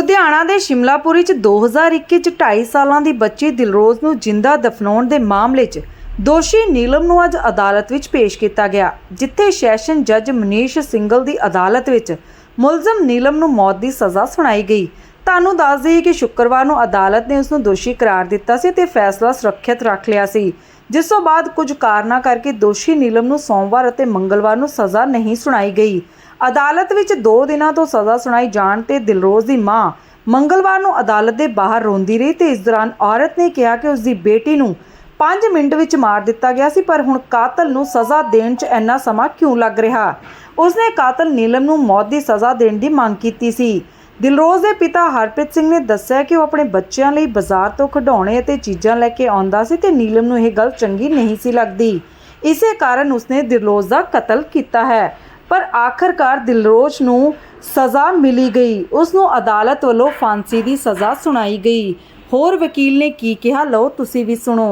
ਲੁਧਿਆਣਾ ਦੇ ਸ਼ਿਮਲਾਪੁਰੀ ਚ 2021 ਚ 2.5 ਸਾਲਾਂ ਦੀ ਬੱਚੀ ਦਿਲਰੋਜ਼ ਨੂੰ ਜਿੰਦਾ ਦਫਨਾਉਣ ਦੇ ਮਾਮਲੇ 'ਚ ਦੋਸ਼ੀ ਨੀਲਮ ਨੂੰ ਅੱਜ ਅਦਾਲਤ ਵਿੱਚ ਪੇਸ਼ ਕੀਤਾ ਗਿਆ, ਜਿੱਥੇ ਸੈਸ਼ਨ ਜੱਜ ਮਨੀਸ਼ ਸਿੰਗਲ ਦੀ ਅਦਾਲਤ ਵਿੱਚ ਮੁਲਜ਼ਮ ਨੀਲਮ ਨੂੰ ਮੌਤ ਦੀ ਸਜ਼ਾ ਸੁਣਾਈ ਗਈ। ਤੁਹਾਨੂੰ ਦੱਸ ਦਈਏ ਕਿ ਸ਼ੁੱਕਰਵਾਰ ਨੂੰ ਅਦਾਲਤ ਨੇ ਉਸ ਨੂੰ ਦੋਸ਼ੀ ਕਰਾਰ ਦਿੱਤਾ ਸੀ ਤੇ ਫੈਸਲਾ ਸੁਰੱਖਿਅਤ ਰੱਖ ਲਿਆ ਸੀ, ਜਿਸ ਤੋਂ ਬਾਅਦ ਕੁਝ ਕਾਰਨਾਂ ਕਰਕੇ ਦੋਸ਼ੀ ਨੀਲਮ ਨੂੰ ਸੋਮਵਾਰ ਅਤੇ ਮੰਗਲਵਾਰ ਨੂੰ ਸਜ਼ਾ ਨਹੀਂ ਸੁਣਾਈ ਗਈ। ਅਦਾਲਤ ਵਿੱਚ 2 ਦਿਨਾਂ ਤੋਂ ਸਜ਼ਾ ਸੁਣਾਈ ਜਾਣ ਤੇ ਦਿਲਰੋਜ਼ ਦੀ ਮਾਂ ਮੰਗਲਵਾਰ ਨੂੰ ਅਦਾਲਤ ਦੇ ਬਾਹਰ ਰੋਂਦੀ ਰਹੀ ਤੇ ਇਸ ਦੌਰਾਨ ਔਰਤ ਨੇ ਕਿਹਾ ਕਿ ਉਸ ਦੀ ਬੇਟੀ ਨੂੰ 5 ਮਿੰਟ ਵਿੱਚ ਮਾਰ ਦਿੱਤਾ ਗਿਆ ਸੀ, ਪਰ ਹੁਣ ਕਾਤਲ ਨੂੰ ਸਜ਼ਾ ਦੇਣ 'ਚ ਇੰਨਾ ਸਮਾਂ ਕਿਉਂ ਲੱਗ ਰਿਹਾ? ਉਸਨੇ ਕਾਤਲ ਨੀਲਮ ਨੂੰ ਮੌਤ ਦੀ ਸਜ਼ਾ ਦੇਣ ਦੀ ਮੰਗ ਕੀਤੀ ਸੀ। ਦਿਲਰੋਜ਼ ਦੇ ਪਿਤਾ ਹਰਪ੍ਰੀਤ ਸਿੰਘ ਨੇ ਦੱਸਿਆ ਕਿ ਉਹ ਆਪਣੇ ਬੱਚਿਆਂ ਲਈ ਬਾਜ਼ਾਰ ਤੋਂ ਖਿਡੌਣੇ ਅਤੇ ਚੀਜ਼ਾਂ ਲੈ ਕੇ ਆਉਂਦਾ ਸੀ ਤੇ ਨੀਲਮ ਨੂੰ ਇਹ ਗੱਲ ਚੰਗੀ ਨਹੀਂ ਸੀ ਲੱਗਦੀ। ਇਸੇ ਕਾਰਨ ਉਸਨੇ ਦਿਲਰੋਜ਼ ਦਾ ਕਤਲ ਕੀਤਾ ਹੈ। ਪਰ ਆਖਰਕਾਰ ਦਿਲਰੋਜ਼ ਨੂੰ ਸਜ਼ਾ ਮਿਲੀ ਗਈ। ਉਸ ਨੂੰ ਅਦਾਲਤ ਵੱਲੋਂ ਫਾਂਸੀ ਦੀ ਸਜ਼ਾ ਸੁਣਾਈ ਗਈ। ਹੋਰ ਵਕੀਲ ਨੇ ਕੀ ਕਿਹਾ? ਲਓ, ਤੁਸੀਂ ਵੀ ਸੁਣੋ।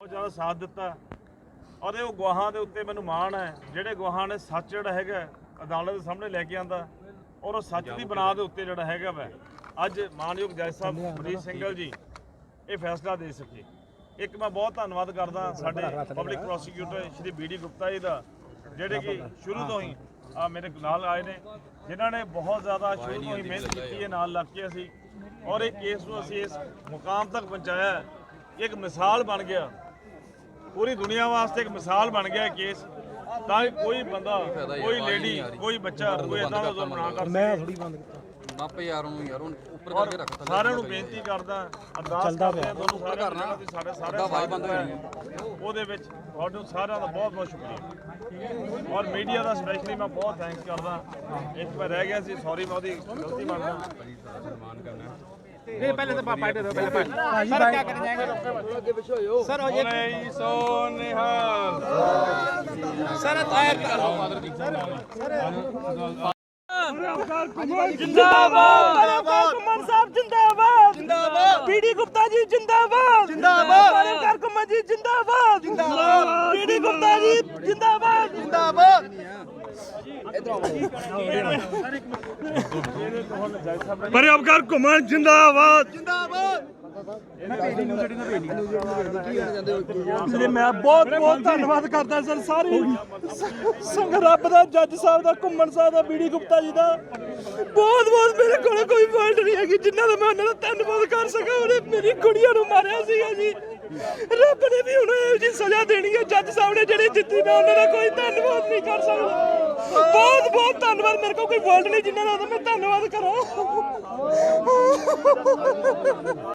ਬਹੁਤ ਜ਼ਿਆਦਾ ਸਾਥ ਦਿੱਤਾ। ਔਰ ਇਹ ਉਹ ਗਵਾਹਾਂ ਦੇ ਉੱਤੇ ਮੈਨੂੰ ਮਾਣ ਹੈ। ਜਿਹੜੇ ਗਵਾਹਾਂ ਨੇ ਸੱਚ ਜਿਹੜਾ ਹੈਗਾ ਅਦਾਲਤ ਦੇ ਸਾਹਮਣੇ ਲੈ ਕੇ ਆਂਦਾ, ਔਰ ਉਹ ਸੱਚ ਦੀ ਬਣਾ ਦੇ ਉੱਤੇ ਜਿਹੜਾ ਹੈਗਾ ਵੈ। ਅੱਜ ਮਾਨਯੋਗ ਜੱਜ ਸਾਹਿਬ ਮਰੀਸ਼ ਸਿੰਘਲ ਜੀ, ਇਹ ਫੈਸਲਾ ਦੇ ਸਕੇ। ਇੱਕ ਮੈਂ ਬਹੁਤ ਧੰਨਵਾਦ ਕਰਦਾ ਸਾਡੇ public prosecutor Shri B D Gupta ji ਦਾ। ਜਿਹੜੇ ਕਿ ਸ਼ੁਰੂ ਤੋਂ ਹੀ। ਆ ਮੇਰੇ ਨਾਲ ਆਏ ਨੇ ਜਿਨ੍ਹਾਂ ਨੇ ਬਹੁਤ ਜ਼ਿਆਦਾ ਸ਼ੁਰੂ ਤੋਂ ਹੀ ਮਿਹਨਤ ਕੀਤੀ ਹੈ ਨਾਲ ਲੱਗ ਕੇ ਅਸੀਂ ਔਰ ਇਹ ਕੇਸ ਨੂੰ ਅਸੀਂ ਇਸ ਮੁਕਾਮ ਤੱਕ ਪਹੁੰਚਾਇਆ ਇੱਕ ਮਿਸਾਲ ਬਣ ਗਿਆ। ਪੂਰੀ ਦੁਨੀਆ ਵਾਸਤੇ ਇੱਕ ਮਿਸਾਲ ਬਣ ਗਿਆ ਇਹ ਕੇਸ। ਤਾਂ ਕਿ ਕੋਈ ਬੰਦਾ ਕੋਈ ਲੇਡੀ ਕੋਈ ਬੱਚਾ ਕੋਈ ਇਦਾਂ ਦਾ ਜ਼ੁਲਮ ਨਾ ਕਰ ਮੈਂ ਥੋੜੀ ਮਾਪੇ ਯਾਰ ਬਾਪੇ ਯਾਰੋਂ ਯਾਰੋਂ ਉੱਪਰ ਕਰਕੇ ਰੱਖ ਥੱਲੇ। ਸਾਰਿਆਂ ਨੂੰ ਬੇਨਤੀ ਕਰਦਾ ਅਰਦਾਸ ਕਰਦਾ ਤੁਹਾਨੂੰ ਸਾਰਿਆਂ ਨੂੰ ਸਾਡੇ ਸਾਰੇ ਸਾਹਿਬਾਨ ਉਹਦੇ ਵਿੱਚ ਤੁਹਾਨੂੰ ਸਾਰਿਆਂ ਦਾ ਬਹੁਤ ਬਹੁਤ ਸ਼ੁਕਰੀਆ। ਔਰ ਮੀਡੀਆ ਦਾ ਸਪੈਸ਼ਲੀ ਮੈਂ ਬਹੁਤ ਥੈਂਕਸ ਕਰਦਾ। ਇੱਕ ਮੈਂ ਰਹਿ ਗਿਆ ਸੀ ਸੌਰੀ ਮੈਂ ਉਹਦੀ ਗਲਤੀ ਮੰਨਦਾ। ਸਨਮਾਨ ਕਰਨਾ ਨਹੀਂ ਪਹਿਲੇ ਤਾਂ ਪਾਪਾ ਦੇ ਦੋ ਪਹਿਲੇ ਪਾਪਾ। ਸਰ ਕੀ ਕਰ ਜਾਏਗਾ? ਅੱਗੇ ਪਿੱਛੇ ਹੋਇਓ ਸਰ ਹੋ ਜੇ ਸੋ ਨਿਹਾਲ ਸਰ ਤਾਂ ਸਰ ਅਫਗਾਰ ਕੁਮਾਰ ਜਿੰਦਾਬਾਦ। ਅਫਗਾਰ ਕੁਮਾਰ ਸਾਹਿਬ ਜਿੰਦਾਬਾਦ। ਜਿੰਦਾਬਾਦ। ਪੀਡੀ ਗੁਪਤਾ ਜੀ ਜਿੰਦਾਬਾਦ। ਜਿੰਦਾਬਾਦ। ਅਫਗਾਰ ਕੁਮਾਰ ਜੀ ਜਿੰਦਾਬਾਦ। ਜਿੰਦਾਬਾਦ। ਪੀਡੀ ਗੁਪਤਾ ਜੀ ਜਿੰਦਾਬਾਦ। ਜਿੰਦਾਬਾਦ। ਪਰੇ ਅਫਗਾਰ ਕੁਮਾਰ ਜਿੰਦਾਬਾਦ। ਜਿੰਦਾਬਾਦ। ਜੀ ਮੈਂ ਬਹੁਤ ਬਹੁਤ ਧੰਨਵਾਦ ਕਰਦਾ ਸਰ, ਸਾਰੀ ਸੰਗ ਰੱਬ ਦਾ, ਜੱਜ ਸਾਹਿਬ ਦਾ, ਘੁੰਮਣ ਸਾਹਿਬ ਦਾ ਬੀਡੀ ਗੁਪਤਾ ਜੀ ਦਾ। ਬਹੁਤ ਬਹੁਤ ਮੇਰੇ ਕੋਲ ਕੋਈ ਵਰਡ ਨਹੀਂ ਹੈਗੀ ਜਿਨ੍ਹਾਂ ਦਾ ਮੈਂ ਉਹਨਾਂ ਦਾ ਧੰਨਵਾਦ ਕਰ ਸਕਾਂ, ਉਹਨੇ ਮੇਰੀ ਕੁੜੀਆਂ ਨੂੰ ਮਾਰਿਆ ਸੀਗਾ ਜੀ। ਰੱਬ ਨੇ ਵੀ ਹੁਣ ਇਹੋ ਜੀ ਸਜ਼ਾ ਦੇਣੀ ਹੈ, ਜੱਜ ਸਾਹਿਬ ਨੇ ਜਿਹੜੇ ਜਿੱਤੀ, ਮੈਂ ਉਹਨਾਂ ਦਾ ਕੋਈ ਧੰਨਵਾਦ ਨਹੀਂ ਕਰ ਸਕਦਾ। ਬਹੁਤ ਬਹੁਤ ਧੰਨਵਾਦ, ਮੇਰੇ ਕੋਲ ਕੋਈ ਵਰਡ ਨਹੀਂ ਜਿਨ੍ਹਾਂ ਦਾ ਮੈਂ ਧੰਨਵਾਦ ਕਰਾਂ।